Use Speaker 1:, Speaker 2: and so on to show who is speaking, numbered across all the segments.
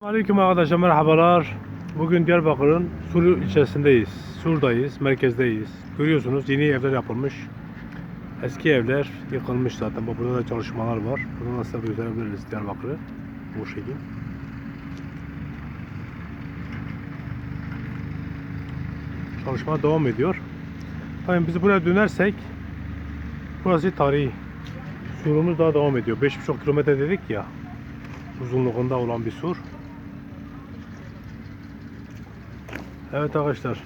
Speaker 1: Aleyküm arkadaşlar merhabalar. Bugün Diyarbakır'ın Sur ilçesindeyiz. Sur'dayız, merkezdeyiz. Görüyorsunuz yeni evler yapılmış. Eski evler yıkılmış zaten. Burada da çalışmalar var. Buradan nasıl gösterebiliriz Diyarbakır'ı. Bu şekil. Çalışma devam ediyor. Tabii biz buraya dönersek burası tarihi. Surumuz daha devam ediyor. 5,5 kilometre dedik ya. Uzunluğunda olan bir sur. Evet arkadaşlar.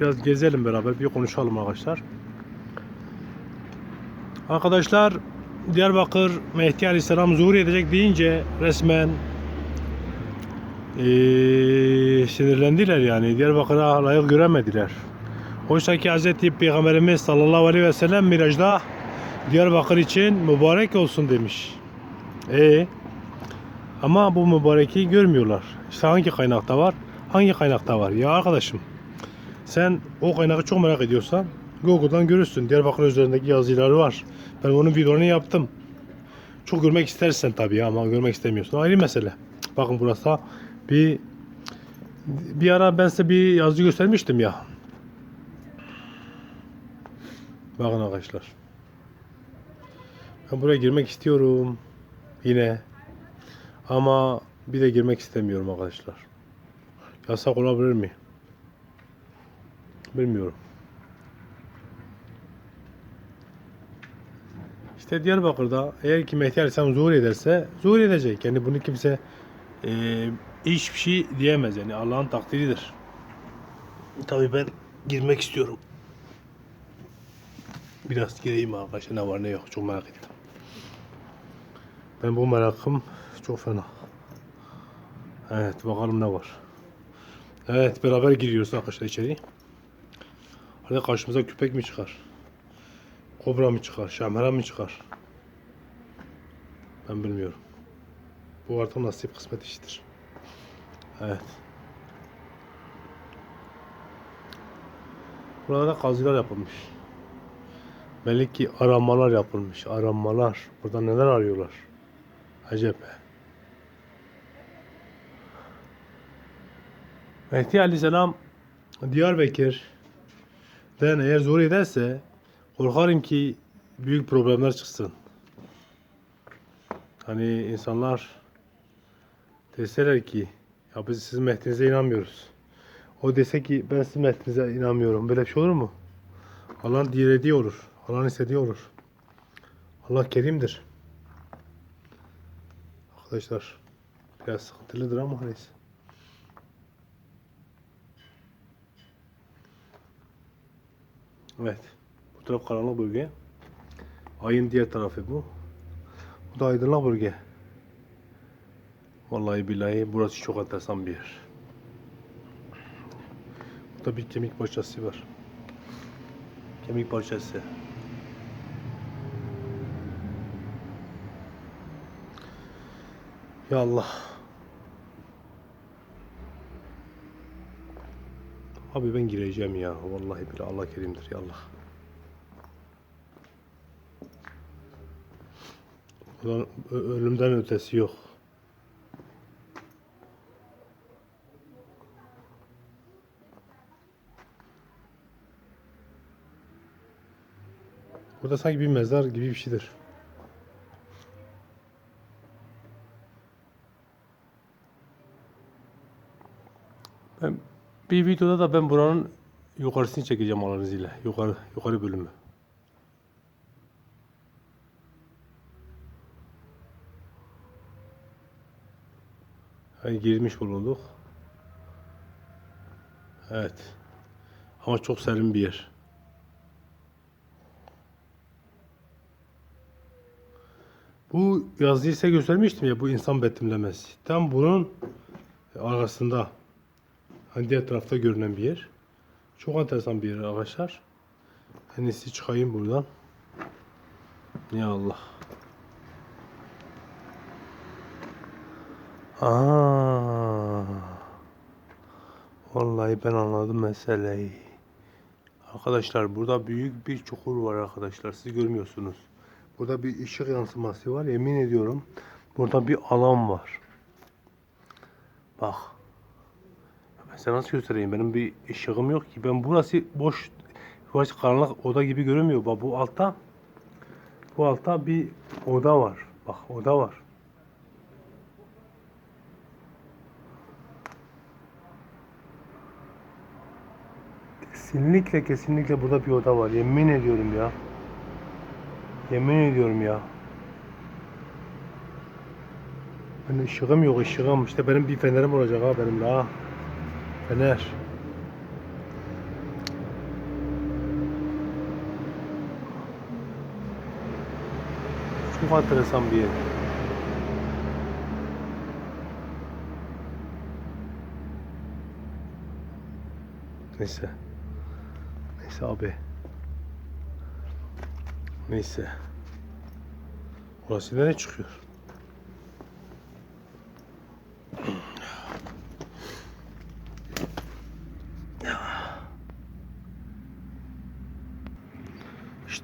Speaker 1: Biraz gezelim beraber, bir konuşalım arkadaşlar. Arkadaşlar Diyarbakır Mehdi Aleyhisselam zuhur edecek deyince resmen eee, sinirlendiler yani. Diyarbakır'a layık göremediler. Oysa ki Hz. Peygamberimiz sallallahu aleyhi ve sellem Miraç'ta Diyarbakır için mübarek olsun demiş. E ama bu mübareki görmüyorlar. İşte hangi kaynakta var? Hangi kaynakta var? Ya arkadaşım sen o kaynağı çok merak ediyorsan Google'dan görürsün. Diyarbakır üzerindeki yazıları var. Ben onun videonu yaptım. Çok görmek istersen tabii ama görmek istemiyorsun. Ayrı mesele. Bakın burası bir bir ara ben size bir yazı göstermiştim ya. Bakın arkadaşlar. Ben buraya girmek istiyorum. Yine. Ama bir de girmek istemiyorum arkadaşlar. Yasak olabilir mi? Bilmiyorum. İşte Diyarbakır'da eğer ki Mehdi Aleyhisselam zuhur ederse zuhur edecek. Yani bunu kimse eee hiçbir şey diyemez. Yani Allah'ın takdiridir. Tabii ben girmek istiyorum. Biraz gireyim arkadaşlar ne var ne yok çok merak ettim. Ben bu merakım çok fena. Evet bakalım ne var. Evet beraber giriyoruz arkadaşlar içeri. Hadi karşımıza köpek mi çıkar? Kobra mı çıkar? Şamera mı çıkar? Ben bilmiyorum. Bu artık nasip kısmet işidir. Evet. Burada da kazılar yapılmış. Belli ki aramalar yapılmış. Aramalar. Burada neler arıyorlar? Acep. Mehdi Aleyhisselam Diyarbakır'den eğer zor ederse korkarım ki büyük problemler çıksın. Hani insanlar deseler ki ya biz sizin Mehdi'nize inanmıyoruz. O dese ki ben sizin Mehdi'nize inanmıyorum. Böyle bir şey olur mu? Allah'ın dilediği olur. Allah'ın istediği olur. Allah kerimdir. Arkadaşlar biraz sıkıntılıdır ama neyse. Evet. Bu taraf karanlık bölge. Ayın diğer tarafı bu. Bu da aydınlık bölge. Vallahi billahi burası çok enteresan bir yer. Burada bir kemik parçası var. Kemik parçası. Ya Allah. Abi ben gireceğim ya. Vallahi bile Allah kerimdir ya Allah. Ulan ölümden ötesi yok. Burada sanki bir mezar gibi bir şeydir. Ben bir videoda da ben buranın yukarısını çekeceğim Allah'ın izniyle. Yukarı, yukarı bölümü. Yani girmiş bulunduk. Evet. Ama çok serin bir yer. Bu yazıyı size göstermiştim ya bu insan betimlemesi. Tam bunun arkasında. Hani diğer tarafta görünen bir yer. Çok enteresan bir yer arkadaşlar. En iyisi çıkayım buradan. Ya Allah. Aa. Vallahi ben anladım meseleyi. Arkadaşlar burada büyük bir çukur var arkadaşlar. Siz görmüyorsunuz. Burada bir ışık yansıması var. Yemin ediyorum. Burada bir alan var. Bak. Sana nasıl göstereyim? Benim bir ışığım yok ki. Ben burası boş, burası karanlık oda gibi görünmüyor. Bak bu altta, bu altta bir oda var. Bak oda var. Kesinlikle kesinlikle burada bir oda var. Yemin ediyorum ya. Yemin ediyorum ya. Benim ışığım yok ışığım. İşte benim bir fenerim olacak ha benim de ha. Fener. Çok enteresan bir yer. Neyse. Neyse abi. Neyse. Orası nereye çıkıyor?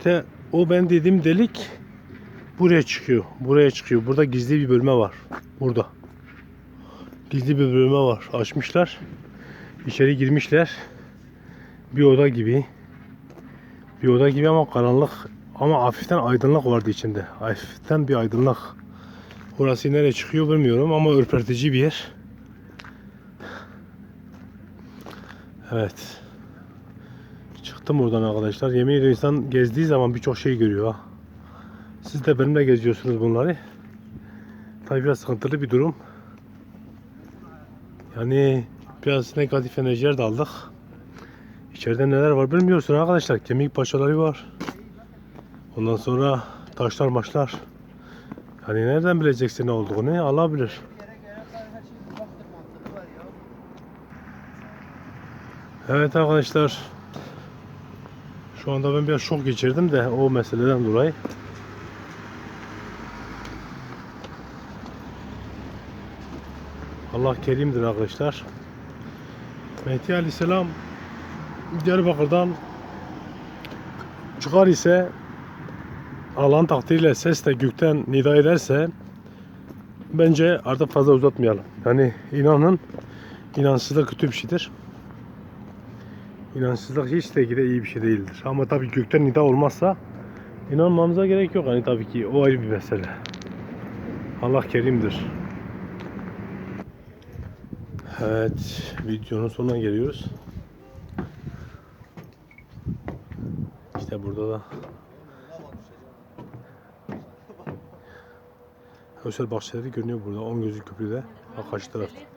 Speaker 1: İşte o ben dediğim delik buraya çıkıyor. Buraya çıkıyor. Burada gizli bir bölme var. Burada. Gizli bir bölme var. Açmışlar. İçeri girmişler. Bir oda gibi. Bir oda gibi ama karanlık. Ama hafiften aydınlık vardı içinde. Hafiften bir aydınlık. Orası nereye çıkıyor bilmiyorum ama ürpertici bir yer. Evet. Çıktım oradan arkadaşlar. Yemin ediyorum insan gezdiği zaman birçok şey görüyor ha. Siz de benimle geziyorsunuz bunları. Tabii biraz sıkıntılı bir durum. Yani biraz negatif enerjiler de aldık. İçeride neler var bilmiyorsun arkadaşlar. Kemik parçaları var. Ondan sonra taşlar maçlar. Hani nereden bileceksin ne olduğunu? Allah bilir. Evet arkadaşlar. Şu anda ben biraz şok geçirdim de o meseleden dolayı. Allah kerimdir arkadaşlar. Mehdi Aleyhisselam Diyarbakır'dan çıkar ise Allah'ın takdiriyle ses de gökten nida ederse bence artık fazla uzatmayalım. Yani inanın inansızlık kötü bir şeydir. İnansızlık hiç de de iyi bir şey değildir. Ama tabii gökten nida olmazsa inanmamıza gerek yok. Hani tabii ki o ayrı bir mesele. Allah kerimdir. Evet, videonun sonuna geliyoruz. İşte burada da Özel bahçeleri görünüyor burada. 10 gözlü köprüde. Bak karşı tarafta.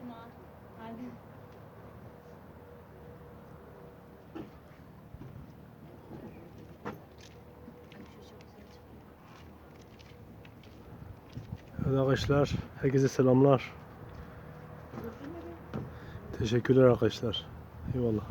Speaker 1: Arkadaşlar, herkese selamlar. Teşekkürler arkadaşlar. Eyvallah.